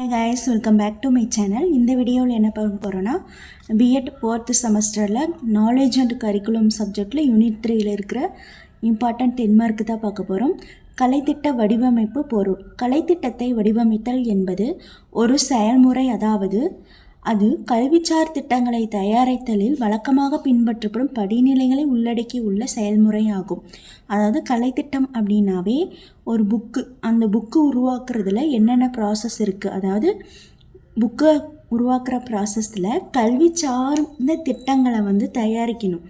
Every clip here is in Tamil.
Guys welcome back to my channel இந்த வீடியோவில் என்ன பார்க்க போகிறோன்னா பிஎட் ஃபோர்த்து செமஸ்டரில் நாலேஜ் அண்ட் கரிக்குலம் சப்ஜெக்டில் யூனிட் த்ரீயில் இருக்கிற இம்பார்ட்டன்ட் டென்மார்க்கு தான் பார்க்க போகிறோம் கலைத்திட்ட வடிவமைப்பு பொருள். கலைத்திட்டத்தை வடிவமைத்தல் என்பது ஒரு செயல்முறை அதாவது அது கல்விசார் திட்டங்களை தயாரித்தலில் வழக்கமாக பின்பற்றப்படும் படிநிலைகளை உள்ளடக்கி உள்ள செயல்முறையாகும். அதாவது கலைத்திட்டம் அப்படின்னாவே ஒரு புக்கு அந்த புக்கு உருவாக்குறதுல என்னென்ன ப்ராசஸ் இருக்குது அதாவது புக்கை உருவாக்குற ப்ராசஸில் கல்வி சார்ந்த திட்டங்களை வந்து தயாரிக்கணும்.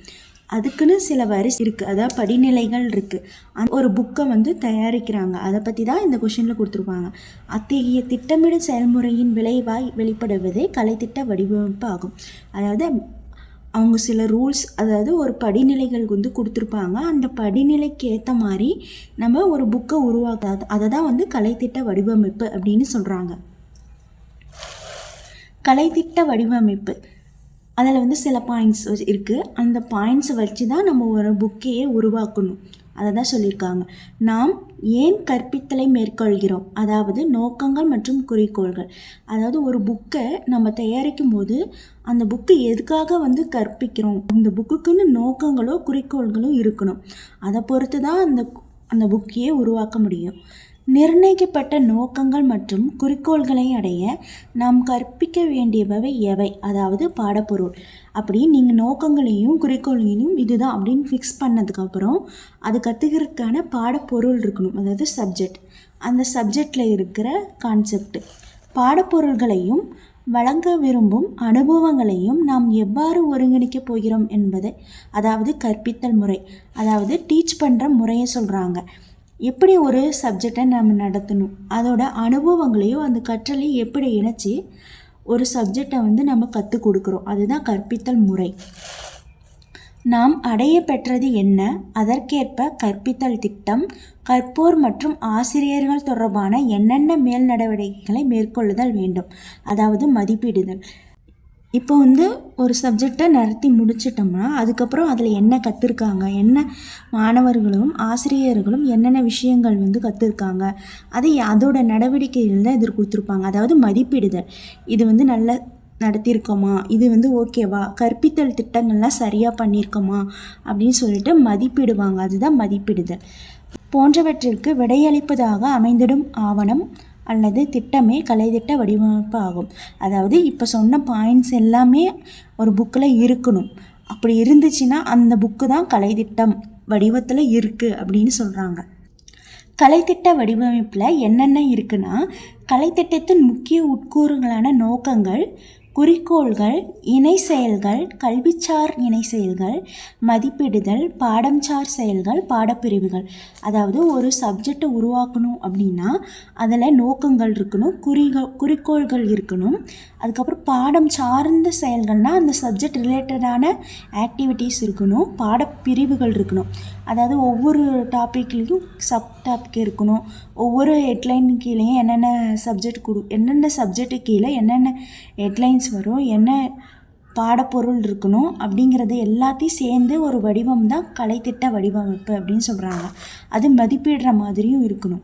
அதுக்குன்னு சில வரிசை இருக்குது அதாவது படிநிலைகள் இருக்குது ஒரு புக்கை வந்து தயாரிக்கிறாங்க. அதை பற்றி தான் இந்த கொஷினில் கொடுத்துருப்பாங்க. அத்தகைய திட்டமிட செயல்முறையின் விளைவாய் வெளிப்படுவதே கலைத்திட்ட வடிவமைப்பு ஆகும். அதாவது அவங்க சில ரூல்ஸ் அதாவது ஒரு படிநிலைகள் வந்து கொடுத்துருப்பாங்க. அந்த படிநிலைக்கு ஏற்ற மாதிரி நம்ம ஒரு புக்கை உருவாக்காது அதை தான் வந்து கலைத்திட்ட வடிவமைப்பு அப்படின்னு சொல்கிறாங்க கலைத்திட்ட வடிவமைப்பு. அதில் வந்து சில பாயிண்ட்ஸ் இருக்குது அந்த பாயிண்ட்ஸை வச்சு தான் நம்ம ஒரு புக்கையே உருவாக்கணும். அதை தான் சொல்லியிருக்காங்க. நாம் ஏன் கற்பித்தலை மேற்கொள்கிறோம்? அதாவது நோக்கங்கள் மற்றும் குறிக்கோள்கள். அதாவது ஒரு புக்கை நம்ம தயாரிக்கும் போது அந்த புக்கு எதுக்காக வந்து கற்பிக்கிறோம்? அந்த புக்குக்குன்னு நோக்கங்களோ குறிக்கோள்களோ இருக்கணும். அதை பொறுத்து தான் அந்த அந்த புக்கையே உருவாக்க முடியும். நிர்ணயிக்கப்பட்ட நோக்கங்கள் மற்றும் குறிக்கோள்களை அடைய நாம் கற்பிக்க வேண்டியவை எவை? அதாவது பாடப்பொருள். அப்படி நீங்கள் நோக்கங்களையும் குறிக்கோள்களையும் இதுதான் அப்படின்னு ஃபிக்ஸ் பண்ணதுக்கப்புறம் அது கற்றுக்கிறதுக்கான பாடப்பொருள் இருக்கணும். அதாவது சப்ஜெக்ட் அந்த சப்ஜெக்டில் இருக்கிற கான்செப்ட் பாடப்பொருள்களையும் வழங்க விரும்பும் அனுபவங்களையும் நாம் எவ்வாறு ஒருங்கிணைக்கப் போகிறோம் என்பதை அதாவது கற்பித்தல் முறை. அதாவது டீச் பண்ணுற முறையை சொல்கிறாங்க எப்படி ஒரு சப்ஜெக்டை நம்ம நடத்தணும்? அதோட அனுபவங்களையும் அந்த கற்றலையும் எப்படி இணைச்சி ஒரு சப்ஜெக்டை வந்து நம்ம கற்றுக் கொடுக்குறோம்? அதுதான் கற்பித்தல் முறை. நாம் அடைய பெற்றது என்ன? அதற்கேற்ப கற்பித்தல் திட்டம் கற்போர் மற்றும் ஆசிரியர்கள் தொடர்பான என்னென்ன மேல் நடவடிக்கைகளை மேற்கொள்ளுதல் வேண்டும்? அதாவது மதிப்பிடுதல் இப்போ வந்து ஒரு சப்ஜெக்டை நடத்தி முடிச்சிட்டோம்னா அதுக்கப்புறம் அதில் என்ன கற்றுருக்காங்க என்ன மாணவர்களும் ஆசிரியர்களும் என்னென்ன விஷயங்கள் வந்து கற்றுருக்காங்க அதை அதோட நடவடிக்கைகள் தான் இதில் கொடுத்துருப்பாங்க அதாவது மதிப்பிடுதல். இது வந்து நல்ல நடத்தியிருக்கோமா இது வந்து ஓகேவா கற்பித்தல் திட்டங்கள்லாம் சரியாக பண்ணியிருக்கோமா அப்படின்னு சொல்லிட்டு மதிப்பிடுவாங்க. அதுதான் மதிப்பிடுதல். போன்றவற்றிற்கு விடையளிப்பதாக அமைந்திடும் ஆவணம் அல்லது திட்டமே கலைத்திட்ட வடிவமைப்பு ஆகும் அதாவது இப்போ சொன்ன பாயிண்ட்ஸ் எல்லாமே ஒரு புக்கில் இருக்கணும். அப்படி இருந்துச்சுன்னா அந்த புக்கு தான் கலைத்திட்டம் வடிவத்தில் இருக்குது அப்படின்னு சொல்கிறாங்க கலைத்திட்ட வடிவமைப்பில் என்னென்ன இருக்குன்னா கலைத்திட்டத்தின் முக்கிய உட்கூறுகளான நோக்கங்கள் குறிக்கோள்கள் இணை செயல்கள் கல்விச்சார் இணை செயல்கள் மதிப்பிடுதல் பாடம்சார் செயல்கள் பாடப்பிரிவுகள். அதாவது ஒரு சப்ஜெக்டை உருவாக்கணும் அப்படின்னா அதில் நோக்கங்கள் இருக்கணும் குறிகள் குறிக்கோள்கள் இருக்கணும். அதுக்கப்புறம் பாடம் சார்ந்த செயல்கள்னால் அந்த சப்ஜெக்ட் ரிலேட்டடான ஆக்டிவிட்டீஸ் இருக்கணும் பாடப்பிரிவுகள் இருக்கணும். அதாவது ஒவ்வொரு டாப்பிக்லேயும் சப் டாபிக் இருக்கணும். ஒவ்வொரு ஹெட்லைன் கீழேயும் என்னென்ன சப்ஜெக்ட் கொடு என்னென்ன சப்ஜெக்ட்டு கீழே என்னென்ன ஹெட்லைன்ஸ் வரும் என்ன பாடப்பொருள் இருக்கணும் அப்படிங்கிறது எல்லாத்தையும் சேர்ந்து ஒரு வடிவம் தான் கலைத்திட்ட வடிவமைப்பு அப்படின்னு சொல்கிறாங்க அது மதிப்பிடுற மாதிரியும் இருக்கணும்.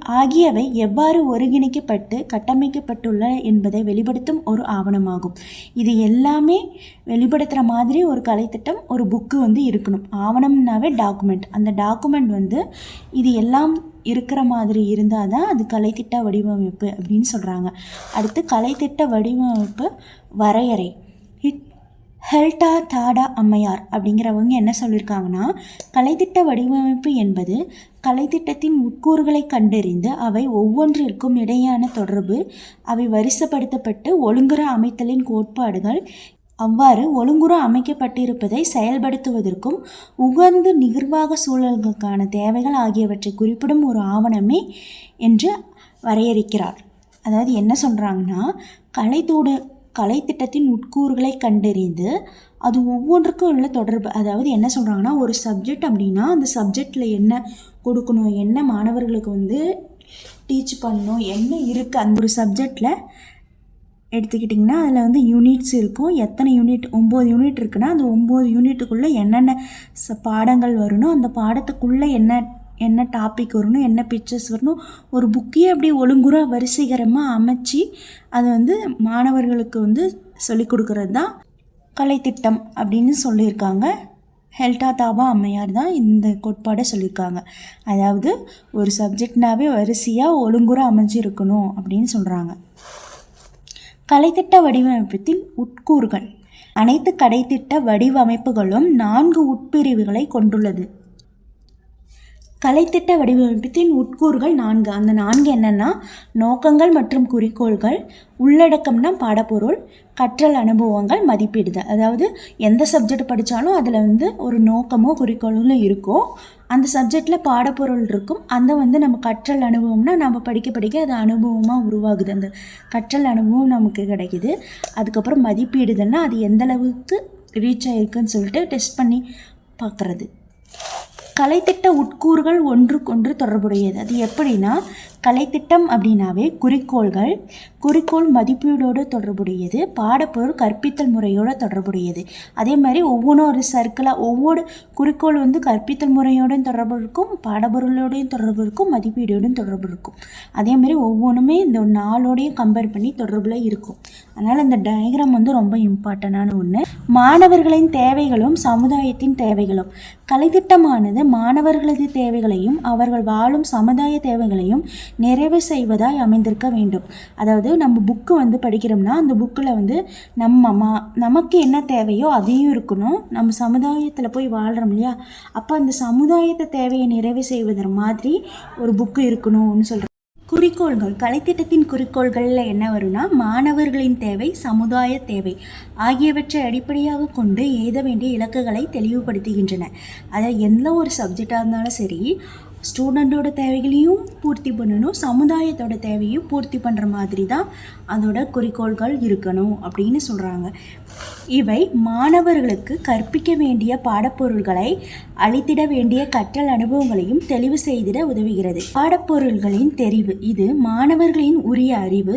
ஆகியவை எவ்வாறு ஒருங்கிணைக்கப்பட்டு கட்டமைக்கப்பட்டுள்ள என்பதை வெளிப்படுத்தும் ஒரு ஆவணமாகும். இது எல்லாமே வெளிப்படுத்துகிற மாதிரி ஒரு கலைத்திட்டம் ஒரு புக்கு வந்து இருக்கணும். ஆவணம்னாவே டாக்குமெண்ட் அந்த டாக்குமெண்ட் வந்து இது எல்லாம் இருக்கிற மாதிரி இருந்தால் தான் அது கலைத்திட்ட வடிவமைப்பு அப்படின்னு சொல்கிறாங்க அடுத்து கலைத்திட்ட வடிவமைப்பு வரையறை. ஹெல்டா தாடா அம்மையார் அப்படிங்கிறவங்க என்ன சொல்லியிருக்காங்கன்னா கலைத்திட்ட வடிவமைப்பு என்பது கலைத்திட்டத்தின் உட்கூறுகளை கண்டறிந்து அவை ஒவ்வொன்றிற்கும் இடையான தொடர்பு அவை வரிசைப்படுத்தப்பட்டு ஒழுங்குற அமைத்தலின் கோட்பாடுகள் அவ்வாறு ஒழுங்குற அமைக்கப்பட்டிருப்பதை செயல்படுத்துவதற்கும் உகந்த நிர்வாக சூழல்களுக்கான தேவைகள் ஆகியவற்றை குறிப்பிடும் ஒரு ஆவணமே என்று வரையறுக்கிறார். அதாவது என்ன சொல்கிறாங்கன்னா கலைத்தோடு கலைத்திட்டத்தின் உட்கூறுகளை கண்டறிந்து அது ஒவ்வொன்றுக்கும் உள்ள தொடர்பு. அதாவது என்ன சொல்கிறாங்கன்னா ஒரு சப்ஜெக்ட் அப்படின்னா அந்த சப்ஜெக்டில் என்ன கொடுக்கணும் என்ன மாணவர்களுக்கு வந்து டீச் பண்ணணும் என்ன இருக்குது அந்த ஒரு சப்ஜெக்டில் எடுத்துக்கிட்டிங்கன்னா அதில் வந்து யூனிட்ஸ் இருக்கும். எத்தனை யூனிட் ஒம்பது யூனிட் இருக்குன்னா அந்த ஒம்பது யூனிட்டுக்குள்ளே என்னென்ன ச பாடங்கள் வரணும் அந்த பாடத்துக்குள்ளே என்ன என்ன டாபிக் வரணும் என்ன பிக்சர்ஸ் வரணும் ஒரு புக்கையே அப்படியே ஒழுங்குறாக வரிசைகரமாக அமைச்சு அது வந்து மாணவர்களுக்கு வந்து சொல்லிக் கொடுக்கறது தான் கலைத்திட்டம் அப்படின்னு சொல்லியிருக்காங்க. ஹெல்டா தாபா அம்மையார் தான் இந்த கோட்பாடை சொல்லியிருக்காங்க. அதாவது ஒரு சப்ஜெக்ட்னாவே வரிசையாக ஒழுங்குற அமைஞ்சிருக்கணும் அப்படின்னு சொல்கிறாங்க கலைத்திட்ட வடிவமைப்பத்தில் உட்கூறுகள். அனைத்து கடைத்திட்ட வடிவமைப்புகளும் நான்கு உட்பிரிவுகளை கொண்டுள்ளது. கலைத்திட்ட வடிவமைப்பத்தின் உட்கூறுகள் நான்கு. அந்த நான்கு என்னென்னா நோக்கங்கள் மற்றும் குறிக்கோள்கள் உள்ளடக்கம்னா பாடப்பொருள் கற்றல் அனுபவங்கள் மதிப்பீடுதல். அதாவது எந்த சப்ஜெக்ட் படித்தாலும் அதில் வந்து ஒரு நோக்கமோ குறிக்கோளும் இருக்கும் அந்த சப்ஜெக்டில் பாடப்பொருள் இருக்கும். அந்த வந்து நம்ம கற்றல் அனுபவம்னா நம்ம படிக்க படிக்க அது அனுபவமாக உருவாகுது. அந்த கற்றல் அனுபவம் நமக்கு கிடைக்குது. அதுக்கப்புறம் மதிப்பீடுதல்னா அது எந்தளவுக்கு ரீச் ஆகிருக்குன்னு சொல்லிட்டு டெஸ்ட் பண்ணி பார்க்குறது கலைத்திட்ட உட்கூறுகள் ஒன்றுக்கொன்று தொடர்புடையது. அது எப்படின்னா கலைத்திட்டம் அப்படின்னாவே குறிக்கோள்கள். குறிக்கோள் மதிப்பீடோடு தொடர்புடையது. பாடப்பொருள் கற்பித்தல் முறையோடு தொடர்புடையது. அதே மாதிரி ஒவ்வொன்றும் ஒரு சர்க்கிளாக ஒவ்வொரு குறிக்கோள் வந்து கற்பித்தல் முறையோடும் தொடர்பு இருக்கும் பாடப்பொருளோடையும் தொடர்பு இருக்கும் மதிப்பீடோடும் தொடர்பு இருக்கும் அதே மாதிரி ஒவ்வொன்றுமே இந்த நாளோடையும் கம்பேர் பண்ணி தொடர்பில் இருக்கும். அதனால் இந்த டயக்ராம் வந்து ரொம்ப இம்பார்ட்டண்டான ஒன்று மாணவர்களின் தேவைகளும் சமுதாயத்தின் தேவைகளும். கலைத்திட்டமானது மாணவர்களது தேவைகளையும் அவர்கள் வாழும் சமுதாய தேவைகளையும் நிறைவு செய்வதாய் அமைந்திருக்க வேண்டும். அதாவது நம்ம புக்கு வந்து படிக்கிறோம்னா அந்த புக்கில் வந்து நம்ம மா நமக்கு என்ன தேவையோ அதையும் இருக்கணும். நம்ம சமுதாயத்தில் போய் வாழ்கிறோம் இல்லையா? அப்போ அந்த சமுதாயத்தை தேவையை நிறைவு செய்வதற்கு மாதிரி ஒரு புக்கு இருக்கணும்னு சொல்கிறோம் குறிக்கோள்கள். கலைத்திட்டத்தின் குறிக்கோள்களில் என்ன வரும்னா மாணவர்களின் தேவை சமுதாய தேவை ஆகியவற்றை அடிப்படையாக கொண்டு எழுத வேண்டிய இலக்குகளை தெளிவுபடுத்துகின்றன. அதாவது எந்த ஒரு சப்ஜெக்டாக இருந்தாலும் சரி ஸ்டூடெண்ட்டோட தேவைகளையும் பூர்த்தி பண்ணணும் சமுதாயத்தோட தேவையும் பூர்த்தி பண்ணுற மாதிரி தான் அதோட குறிக்கோள்கள் இருக்கணும் அப்படின்னு சொல்கிறாங்க இவை மாணவர்களுக்கு கற்பிக்க வேண்டிய பாடப்பொருள்களை அளித்திட வேண்டிய கற்றல் அனுபவங்களையும் தெளிவு செய்திட உதவுகிறது. பாடப்பொருள்களின் தெரிவு இது மாணவர்களின் உரிய அறிவு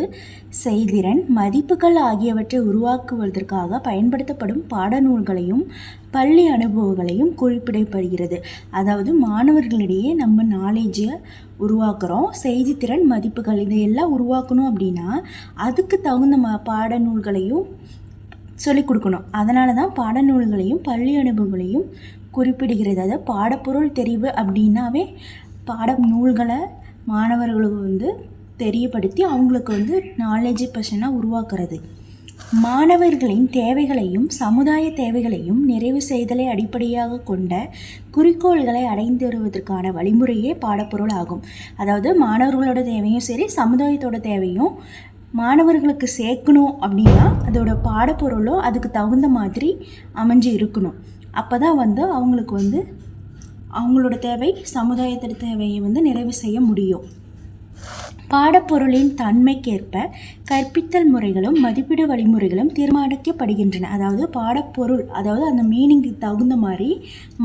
செய்திறன் மதிப்புகள் ஆகியவற்றை உருவாக்குவதற்காக பயன்படுத்தப்படும் பாடநூல்களையும் பள்ளி அனுபவங்களையும் குறிப்பிடப்படுகிறது. அதாவது மாணவர்களிடையே நம்ம நாலேஜை உருவாக்குறோம். செய்தித்திறன் மதிப்புகள் இதையெல்லாம் உருவாக்கணும் அப்படின்னா அதுக்கு தகுந்த ம பாடநூல்களையும் சொல்லிக் கொடுக்கணும். அதனால தான் பாடநூல்களையும் பள்ளி அனுபவங்களையும் குறிப்பிடுகிறது. அதாவது பாடப்பொருள் தெரிவு அப்படின்னாவே பாட நூல்களை மாணவர்களுக்கு வந்து தெரியப்படுத்தி அவங்களுக்கு வந்து நாலேஜ் பர்சனாக உருவாக்குறது. மாணவர்களின் தேவைகளையும் சமுதாய தேவைகளையும் நிறைவு செய்தலை அடிப்படையாக கொண்ட குறிக்கோள்களை அடைந்து வருவதற்கான வழிமுறையே பாடப்பொருள் ஆகும். அதாவது மாணவர்களோட தேவையும் சரி சமுதாயத்தோட தேவையும் மாணவர்களுக்கு சேர்க்கணும் அப்படின்னா அதோட பாடப்பொருளும் அதுக்கு தகுந்த மாதிரி அமைஞ்சு இருக்கணும். அப்போ தான் வந்து அவங்களுக்கு வந்து அவங்களோட தேவை சமுதாயத்தோட தேவையை வந்து நிறைவு செய்ய முடியும். பாடப்பொருளின் தன்மைக்கேற்ப கற்பித்தல் முறைகளும் மதிப்பீடு வழிமுறைகளும் தீர்மானிக்கப்படுகின்றன. அதாவது பாடப்பொருள் அதாவது அந்த மீனிங்க்கு தகுந்த மாதிரி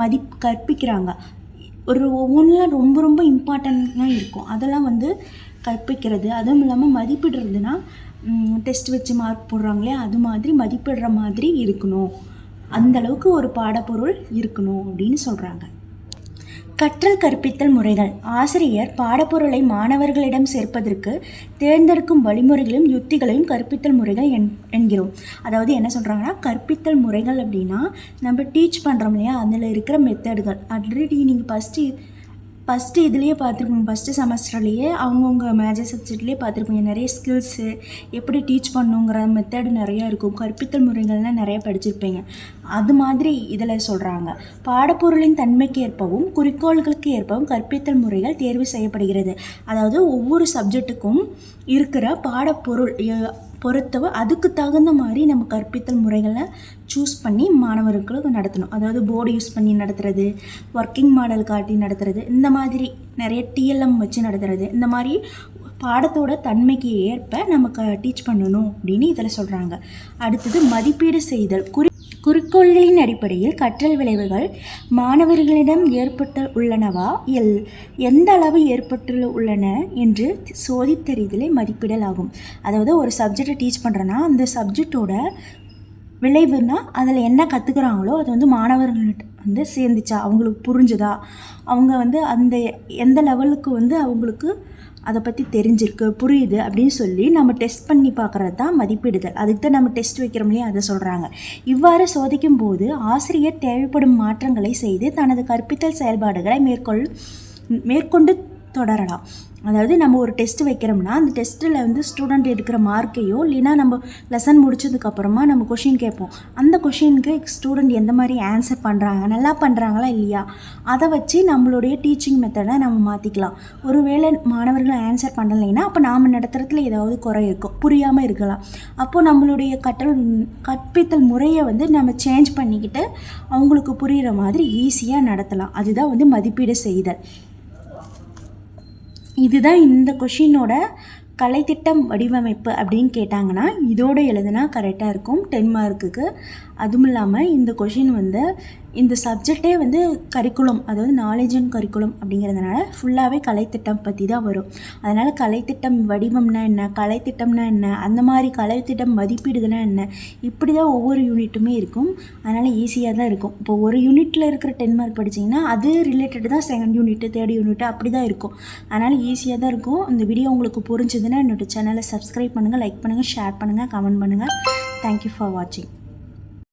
மதி கற்பிக்கிறாங்க. ஒரு ஒவ்வொன்றுலாம் ரொம்ப ரொம்ப இம்பார்ட்டண்ட்டாக இருக்கும். அதெல்லாம் வந்து கற்பிக்கிறது. அதுவும் இல்லாமல் மதிப்பிடுறதுனா டெஸ்ட் வச்சு மார்க் போடுறாங்களே அது மாதிரி மதிப்பிடுற மாதிரி இருக்கணும். அந்தளவுக்கு ஒரு பாடப்பொருள் இருக்கணும் அப்படின்னு சொல்கிறாங்க கற்றல் கற்பித்தல் முறைகள். ஆசிரியர் பாடப்பொருளை மாணவர்களிடம் சேர்ப்பதற்கு தேர்ந்தெடுக்கும் வழிமுறைகளையும் யுத்திகளையும் கற்பித்தல் முறைகள் என் என்கிறோம். அதாவது என்ன சொல்கிறாங்கன்னா கற்பித்தல் முறைகள் அப்படின்னா நம்ம டீச் பண்ணுறோம் இல்லையா? அதில் இருக்கிற மெத்தடுகள் ஆல்ரெடி நீங்கள் ஃபஸ்ட்டு ஃபஸ்ட்டு இதுலேயே பார்த்துருப்பீங்க. ஃபஸ்ட்டு செமஸ்டர்லேயே அவங்கவுங்க மேஜர் சப்ஜெக்ட்லேயே பார்த்துருப்பீங்க. நிறைய ஸ்கில்ஸு எப்படி டீச் பண்ணுங்கிற மெத்தடு நிறையா இருக்கும். கற்பித்தல் முறைகள்லாம் நிறைய படிச்சிருப்பீங்க. அது மாதிரி இதில் சொல்கிறாங்க பாடப்பொருளின் தன்மைக்கு ஏற்பவும் குறிக்கோள்களுக்கு ஏற்பவும் கற்பித்தல் முறைகள் தேர்வு செய்யப்படுகிறது. அதாவது ஒவ்வொரு சப்ஜெக்ட்டுக்கும் இருக்கிற பாடப்பொருள் பொறுத்தவ அதுக்கு தகுந்த மாதிரி நம்ம கற்பித்தல் முறைகளை சூஸ் பண்ணி மாணவர்களுக்கு நடத்தணும். அதாவது போர்டு யூஸ் பண்ணி நடத்துறது ஒர்க்கிங் மாடல் காட்டி நடத்துறது இந்த மாதிரி நிறைய டிஎல்எம் வச்சு நடத்துறது இந்த மாதிரி பாடத்தோட தன்மைக்கு ஏற்ப நமக்கு டீச் பண்ணணும் அப்படின்னு இதில் சொல்கிறாங்க அடுத்தது மதிப்பீடு செய்தல் குறி குறிக்கோள்களின் அடிப்படையில் கற்றல் விளைவுகள் மாணவர்களிடம் ஏற்பட்டு உள்ளனவா? எல். எந்த அளவு ஏற்பட்டுள்ள உள்ளன என்று சோதித்தறிதலை மதிப்பிடல் ஆகும். அதாவது ஒரு சப்ஜெக்டை டீச் பண்ணுறோன்னா அந்த சப்ஜெக்டோட விளைவுனா அதில் என்ன கற்றுக்குறாங்களோ அது வந்து மாணவர்கள்கிட்ட வந்து சேர்ந்துச்சா? அவங்களுக்கு புரிஞ்சுதா? அவங்க வந்து அந்த எந்த லெவலுக்கு வந்து அவங்களுக்கு அதை பற்றி தெரிஞ்சிருக்கு புரியுது அப்படின்னு சொல்லி நம்ம டெஸ்ட் பண்ணி பார்க்குறது தான் மதிப்பிடுதல். அதுக்கு தான் நம்ம டெஸ்ட் வைக்கிறோம் இல்லையா? அதை சொல்கிறாங்க இவ்வாறு சோதிக்கும் போது ஆசிரியர் தேவைப்படும் மாற்றங்களை செய்து தனது கற்பித்தல் செயல்பாடுகளை மேற்கொள் மேற்கொண்டு தொடரலாம். அதாவது நம்ம ஒரு டெஸ்ட் வைக்கிறோம்னா அந்த டெஸ்ட்டில் வந்து ஸ்டூடெண்ட் எடுக்கிற மார்க்கையோ இல்லைன்னா நம்ம லெசன் முடிச்சதுக்கப்புறமா நம்ம கொஷின் கேட்போம். அந்த கொஷினுக்கு ஸ்டூடெண்ட் எந்த மாதிரி ஆன்சர் பண்ணுறாங்க நல்லா பண்ணுறாங்களா இல்லையா? அதை வச்சு நம்மளுடைய டீச்சிங் மெத்தடை நம்ம மாற்றிக்கலாம் ஒருவேளை மாணவர்கள் ஆன்சர் பண்ணலைன்னா அப்போ நாம் நடத்துறதுல ஏதாவது குறை இருக்கும். புரியாமல் இருக்கலாம். அப்போது நம்மளுடைய கற்றல் கற்பித்தல் முறையை வந்து நம்ம சேஞ்ச் பண்ணிக்கிட்டு அவங்களுக்கு புரிகிற மாதிரி ஈஸியாக நடத்தலாம். அதுதான் வந்து மதிப்பீடு செய்தல். இதுதான் இந்த கொஷினோட கலைத்திட்டம் வடிவமைப்பு அப்படின்னு கேட்டாங்கன்னா இதோடு எழுதுனா கரெக்டாக இருக்கும் டென் மார்க்குக்கு அதுவும் இல்லாமல் இந்த கொஷின் வந்து இந்த சப்ஜெக்டே வந்து கரிக்குலம் அதாவது நாலேஜ் அண்ட் கரிக்குலம் அப்படிங்கிறதுனால ஃபுல்லாகவே கலைத்திட்டம் பற்றி தான் வரும். அதனால் கலைத்திட்டம் வடிவம்னா என்ன கலைத்திட்டம்னா என்ன அந்த மாதிரி கலைத்திட்டம் மதிப்பீடுகள்னா என்ன இப்படி தான் ஒவ்வொரு யூனிட்டுமே இருக்கும். அதனால் ஈஸியாக தான் இருக்கும். இப்போ ஒரு யூனிட்டில் இருக்கிற டென் மார்க் படிச்சிங்கன்னா அது ரிலேட்டட் தான் செகண்ட் யூனிட்டு தேர்ட் யூனிட்டு அப்படி தான் இருக்கும். அதனால் ஈஸியாக தான் இருக்கும். இந்த வீடியோ உங்களுக்கு புரிஞ்சதுன்னா என்னோடய சேனலை சப்ஸ்கிரைப் பண்ணுங்கள் லைக் பண்ணுங்கள் ஷேர் பண்ணுங்கள் கமெண்ட் பண்ணுங்கள் தேங்க்யூ ஃபார் வாட்சிங்